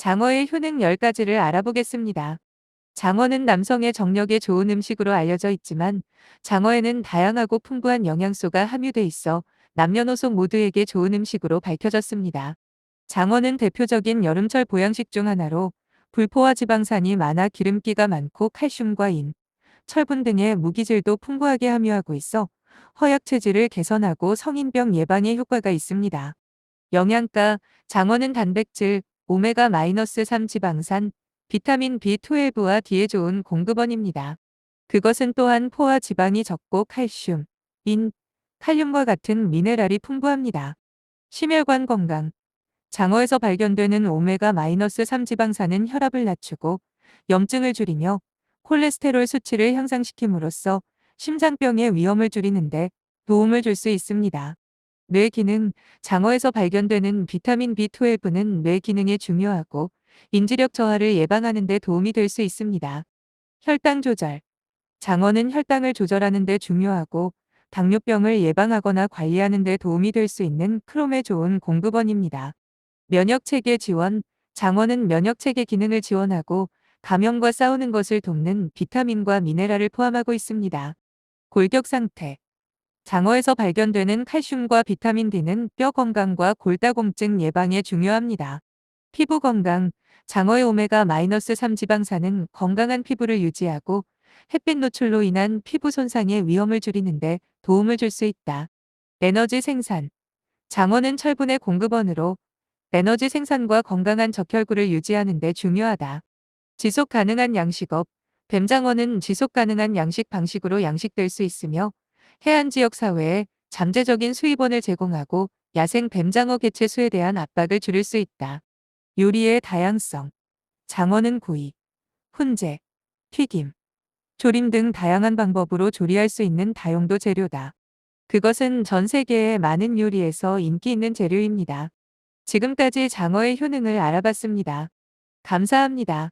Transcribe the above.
장어의 효능 10가지를 알아보겠습니다. 장어는 남성의 정력에 좋은 음식으로 알려져 있지만 장어에는 다양하고 풍부한 영양소가 함유돼 있어 남녀노소 모두에게 좋은 음식으로 밝혀졌습니다. 장어는 대표적인 여름철 보양식 중 하나로 불포화 지방산이 많아 기름기가 많고 칼슘과 인, 철분 등의 무기질도 풍부하게 함유하고 있어 허약 체질을 개선하고 성인병 예방에 효과가 있습니다. 영양가, 장어는 단백질, 오메가-3 지방산, 비타민 B12와 D에 좋은 공급원입니다. 그것은 또한 포화 지방이 적고 칼슘, 인, 칼륨과 같은 미네랄이 풍부합니다. 심혈관 건강 장어에서 발견되는 오메가-3 지방산은 혈압을 낮추고 염증을 줄이며 콜레스테롤 수치를 향상시킴으로써 심장병의 위험을 줄이는데 도움을 줄 수 있습니다. 뇌 기능, 장어에서 발견되는 비타민 B12는 뇌 기능에 중요하고 인지력 저하를 예방하는 데 도움이 될 수 있습니다. 혈당 조절. 장어는 혈당을 조절하는 데 중요하고 당뇨병을 예방하거나 관리하는 데 도움이 될 수 있는 크롬에 좋은 공급원입니다. 면역체계 지원. 장어는 면역체계 기능을 지원하고 감염과 싸우는 것을 돕는 비타민과 미네랄을 포함하고 있습니다. 골격 상태. 장어에서 발견되는 칼슘과 비타민 D는 뼈 건강과 골다공증 예방에 중요합니다. 피부 건강, 장어의 오메가-3 지방산은 건강한 피부를 유지하고 햇빛 노출로 인한 피부 손상의 위험을 줄이는데 도움을 줄 수 있다. 에너지 생산, 장어는 철분의 공급원으로 에너지 생산과 건강한 적혈구를 유지하는 데 중요하다. 지속 가능한 양식업, 뱀장어는 지속 가능한 양식 방식으로 양식될 수 있으며 해안 지역 사회에 잠재적인 수입원을 제공하고 야생 뱀장어 개체 수에 대한 압박을 줄일 수 있다. 요리의 다양성. 장어는 구이, 훈제, 튀김, 조림 등 다양한 방법으로 조리할 수 있는 다용도 재료다. 그것은 전 세계의 많은 요리에서 인기 있는 재료입니다. 지금까지 장어의 효능을 알아봤습니다. 감사합니다.